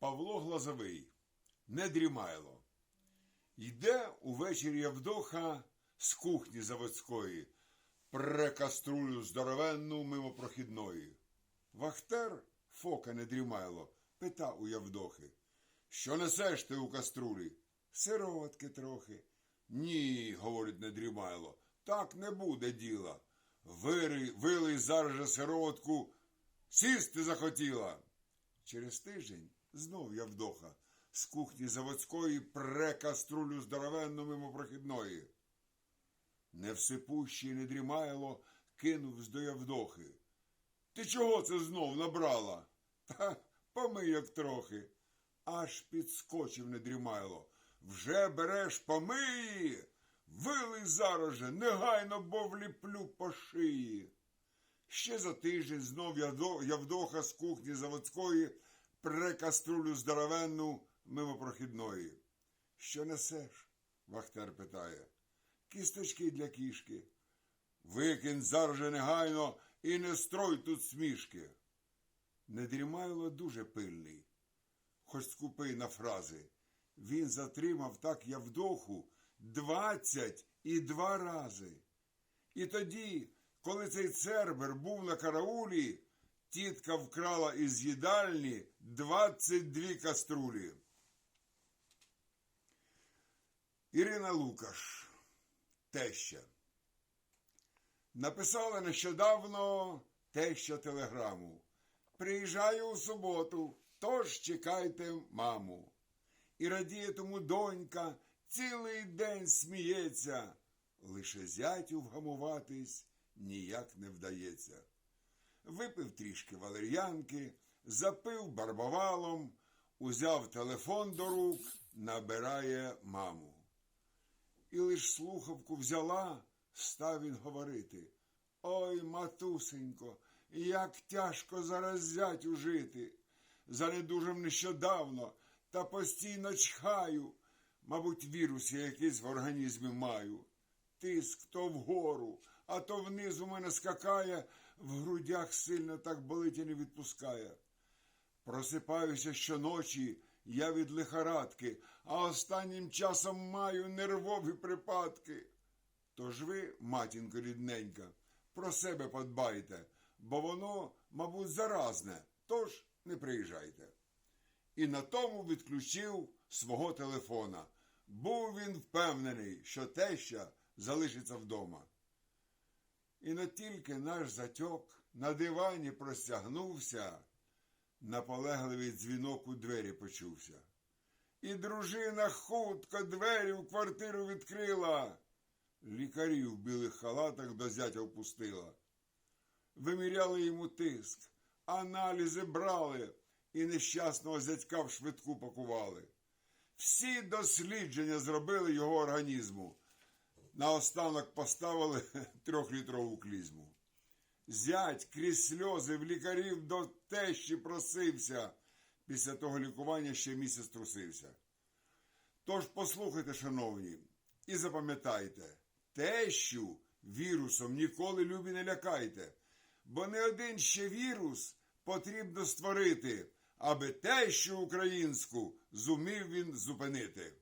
Павло Глазовий не дрімайло. Йде увечері Явдоха з кухні заводської, пре каструлю здоровенну мимо прохідної. Вахтер, фока не дрімайло, пита у Явдохи. Що несеш ти у каструлі? Сиротки трохи. Ні, говорить недрімайло, так не буде діла. Вири, вилий зараз же сиротку, сісти захотіла. Через тиждень знов Явдоха з кухні заводської пре каструлю здоровенну мимо прохідної. Невсипущий недрімайло кинувсь до Явдохи. Ти чого це знов набрала? Та помийок трохи. Аж підскочив недрімайло. Вже береш помиї. Вилий зараз же, негайно, бо вліплю по шиї. Ще за тиждень знов Явдо- Явдоха з кухні заводської пре каструлю здоровенну мимо прохідної. Що несеш? Вахтер питає. Кісточки для кішки. Викинь зараз же негайно і не строй тут смішки. Недрімайло дуже пильний, хоч скупий на фрази. Він затримав так Явдоху двадцять і два рази. І тоді, коли цей цербер був на караулі, тітка вкрала із їдальні двадцять дві каструлі. Ірина Лукаш, теща. Написала нещодавно теща телеграму. Приїжджаю у суботу, тож чекайте маму. І радіє тому донька, цілий день сміється, лише зятю вгамуватись ніяк не вдається. Випив трішки валер'янки, запив барбовалом, узяв телефон до рук, набирає маму. І лиш слухавку взяла, став він говорити. Ой, матусенько, як тяжко зараз зятю жити. Занедужив нещодавно та постійно чхаю. Мабуть, вірус я якийсь в організмі маю. Тиск то вгору, а то вниз у мене скакає, в грудях сильно так болить і не відпускає. Просипаюся щоночі я від лихорадки, а останнім часом маю нервові припадки. Тож ви, матінко рідненька, про себе подбайте, бо воно, мабуть, заразне, тож не приїжджайте. І на тому відключив свого телефона. Був він впевнений, що теща залишиться вдома. І не тільки наш затьок на дивані простягнувся, наполегливий дзвінок у двері почувся. І дружина хутко двері в квартиру відкрила. Лікарів в білих халатах до зятя впустила. Виміряли йому тиск, аналізи брали і нещасного зятька в швидку пакували. Всі дослідження зробили його організму. Наостанок поставили трьохлітрову клізму. Зять крізь сльози в лікарів до тещі просився. Після того лікування ще місяць трусився. Тож послухайте, шановні, і запам'ятайте, тещу вірусом ніколи любі не лякайте, бо не один ще вірус потрібно створити, аби тещу українську зумів він зупинити.